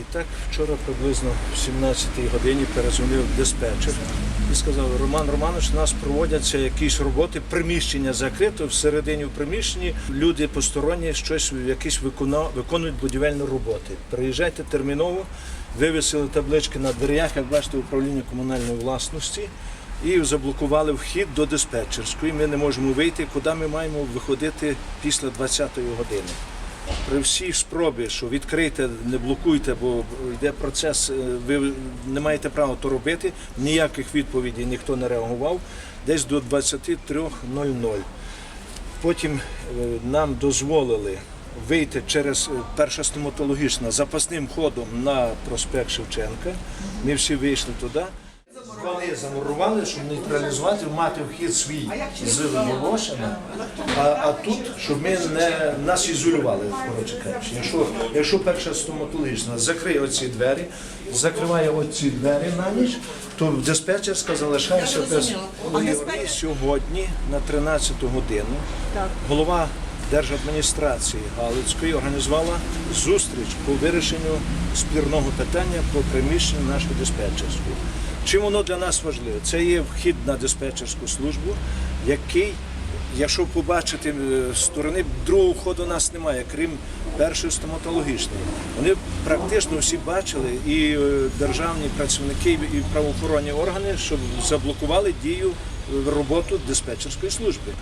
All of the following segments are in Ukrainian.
І так вчора приблизно в 17-й годині перезвонив диспетчер і сказав, Роман Романович, у нас проводяться якісь роботи, приміщення закрито, всередині в приміщенні люди посторонні щось якісь виконують будівельні роботи. Приїжджайте терміново, вивісили таблички на дверях, як бачите, управління комунальної власності. І заблокували вхід до диспетчерської. Ми не можемо вийти, куди ми маємо виходити після 20-ї години при всій спробі, що відкрийте, не блокуйте, бо йде процес, е, ви не маєте права то робити, ніяких відповідей ніхто не реагував, десь до 23.00. Потім е, нам дозволили вийти через е, перша стоматологічна запасним ходом на проспект Шевченка. Ми всі вийшли туди. Вони замурували, щоб нейтралізувати, мати вхід свій з Волошина, а, а тут, щоб ми не нас ізолювали, коротше кажучи. Якщо, якщо перша стоматологічна закриє оці двері, закриває оці двері на ніч, то диспетчерська залишається без сьогодні на 13 годину голова держадміністрації Галицької організувала зустріч по вирішенню спірного питання про приміщення нашої диспетчерської. Чим воно для нас важливо? Це є вхід на диспетчерську службу, який, якщо побачити е, сторони, другого входу у нас немає, крім першої стоматологічної. Вони практично всі бачили, і е, державні працівники, і правоохоронні органи, щоб заблокували дію е, роботу диспетчерської служби.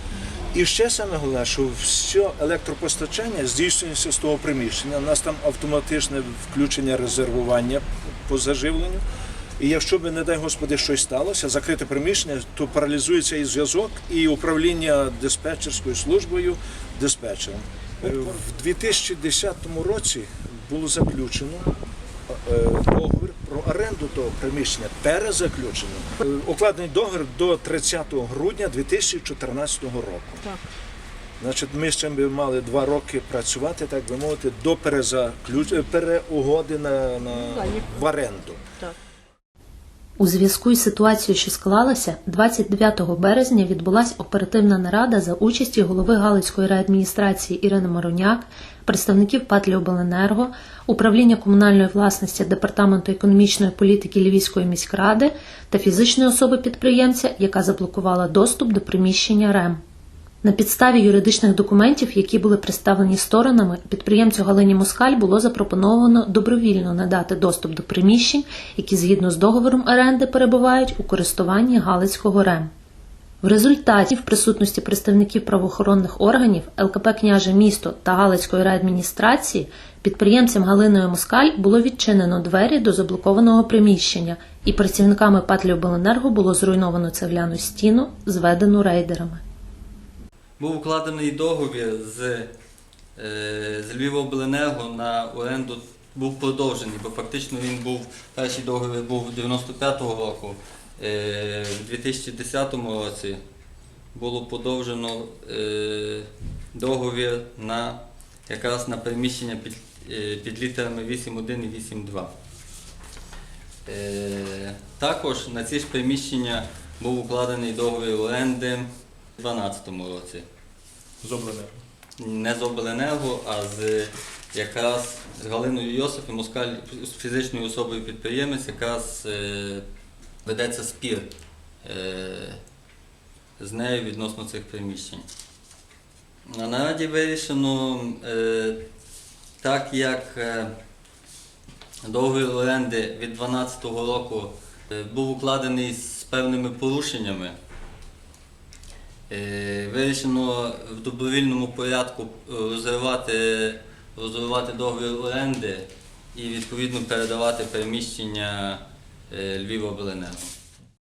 І ще саме головне, що все електропостачання здійснюється з того приміщення. У нас там автоматичне включення резервування по заживленню. І якщо б, не дай Господи, щось сталося, закрите приміщення, то паралізується і зв'язок, і управління диспетчерською службою диспетчером. Е, В 2010 році було заключено е, договір про оренду того приміщення перезаключено. Е, Укладений договір до 30 грудня 2014 року. Так. Значить, ми ще би мали два роки працювати, так би мовити, до перезаключ... переугоди на, на... в оренду. Так. У зв'язку із ситуацією, що склалася, 29 березня відбулася оперативна нарада за участі голови Галицької райадміністрації Ірини Мароняк, представників ПАТ «Обленерго», управління комунальної власності Департаменту економічної політики Львівської міськради та фізичної особи підприємця, яка заблокувала доступ до приміщення РЕМ. На підставі юридичних документів, які були представлені сторонами, підприємцю Галині Москаль було запропоновано добровільно надати доступ до приміщень, які згідно з договором оренди перебувають у користуванні Галицького РЕМ. В результаті, в присутності представників правоохоронних органів ЛКП «Княже місто» та Галицької райадміністрації підприємцям Галиною Москаль було відчинено двері до заблокованого приміщення, і працівниками ПАТ «Обленерго» було зруйновано цегляну стіну, зведену рейдерами. Був укладений договір з, е, з Львівобленерго на оренду був продовжений, бо фактично він був, перший договір був 95-го року. Е, в 2010 році було подовжено е, договір на якраз на переміщення під, під літерами 8.1 і 8.2. Е, також на ці ж приміщення був укладений договір оренди у 2012 році. Зоблене. Не з обленерго, а з якраз з Галиною Йосиф і Москаль з фізичною особою підприємець, якраз е, ведеться спір е, з нею відносно цих приміщень. На нараді вирішено, е, так як е, договір оренди від 2012 року е, був укладений з певними порушеннями. Е, Вирішено в добровільному порядку е, розривати, розривати договір оренди і відповідно передавати переміщення е, Львівобленерго.